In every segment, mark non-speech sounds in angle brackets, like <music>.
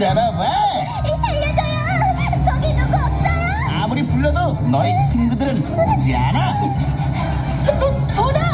따라와 살려줘요! 거기 누구 없어요? 아무리 불러도 너희 친구들은 오지 않아 도, 도나!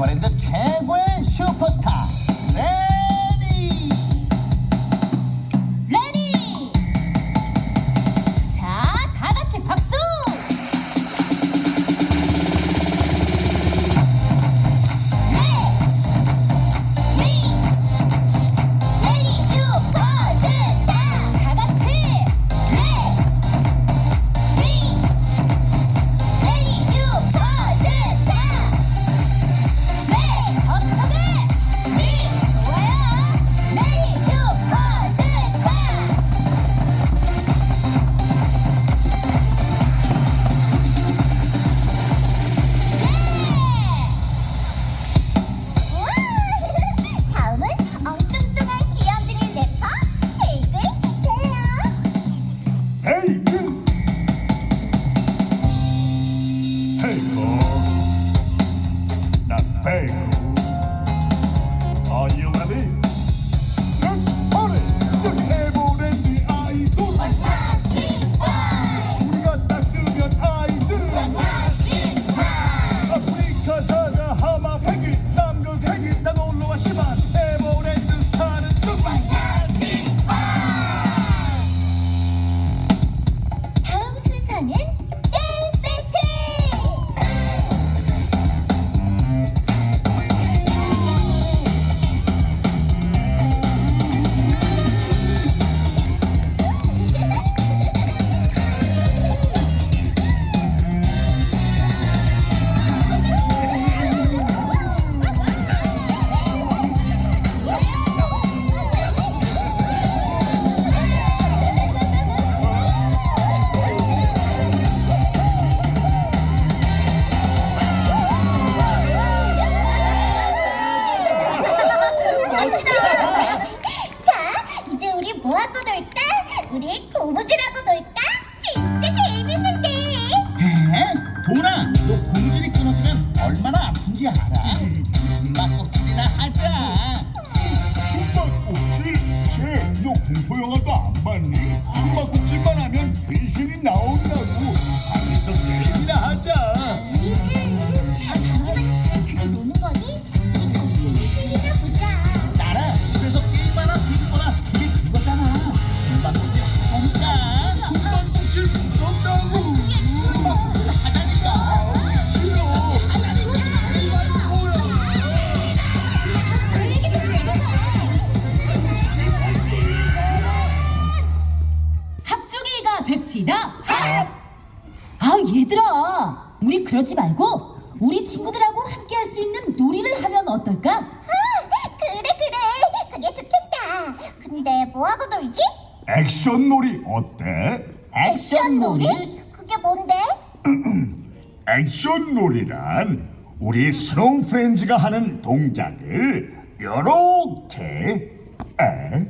대관의 듯 최고의 슈퍼스타. 우리 고무줄하고 놀까? 진짜 재밌는데. 에? 도나, 너 고무줄이 끊어지면 얼마나 아픈지 알아? 시다. 아 얘들아, 우리 그러지 말고 우리 친구들하고 함께 할 수 있는 놀이를 하면 어떨까? 아, 그래 그래 그게 좋겠다 근데 뭐하고 놀지? 액션 놀이 어때? 액션 놀이? 그게 뭔데? <clears throat> 액션 놀이란 우리 스노우 프렌즈가 하는 동작을 요렇게 에?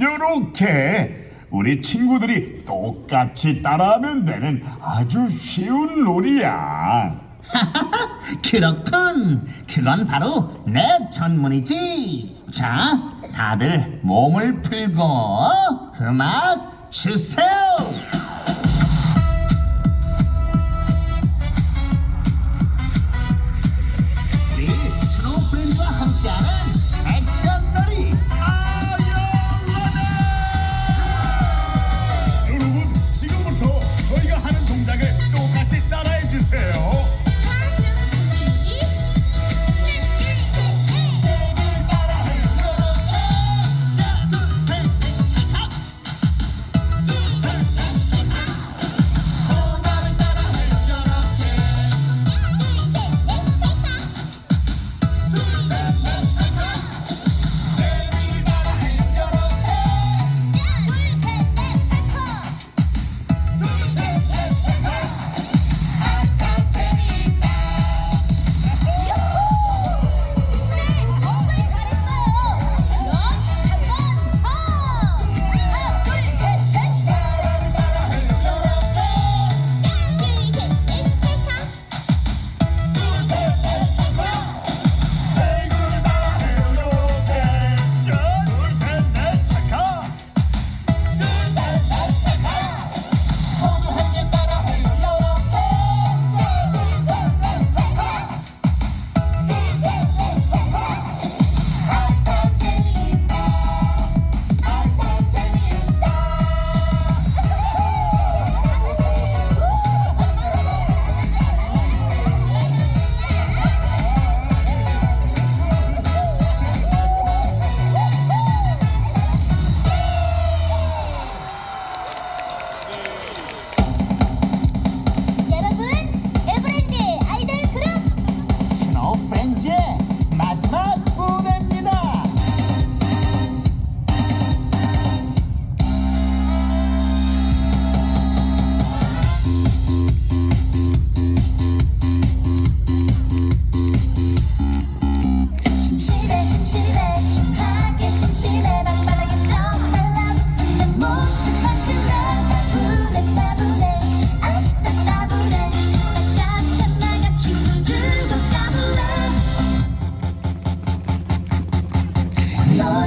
요렇게 우리 친구들이 똑같이 따라하면 되는 아주 쉬운 놀이야 <laughs> 그렇군. 그건 바로 내 전문이지. 자, 다들 몸을 풀고 음악 주세요.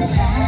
time.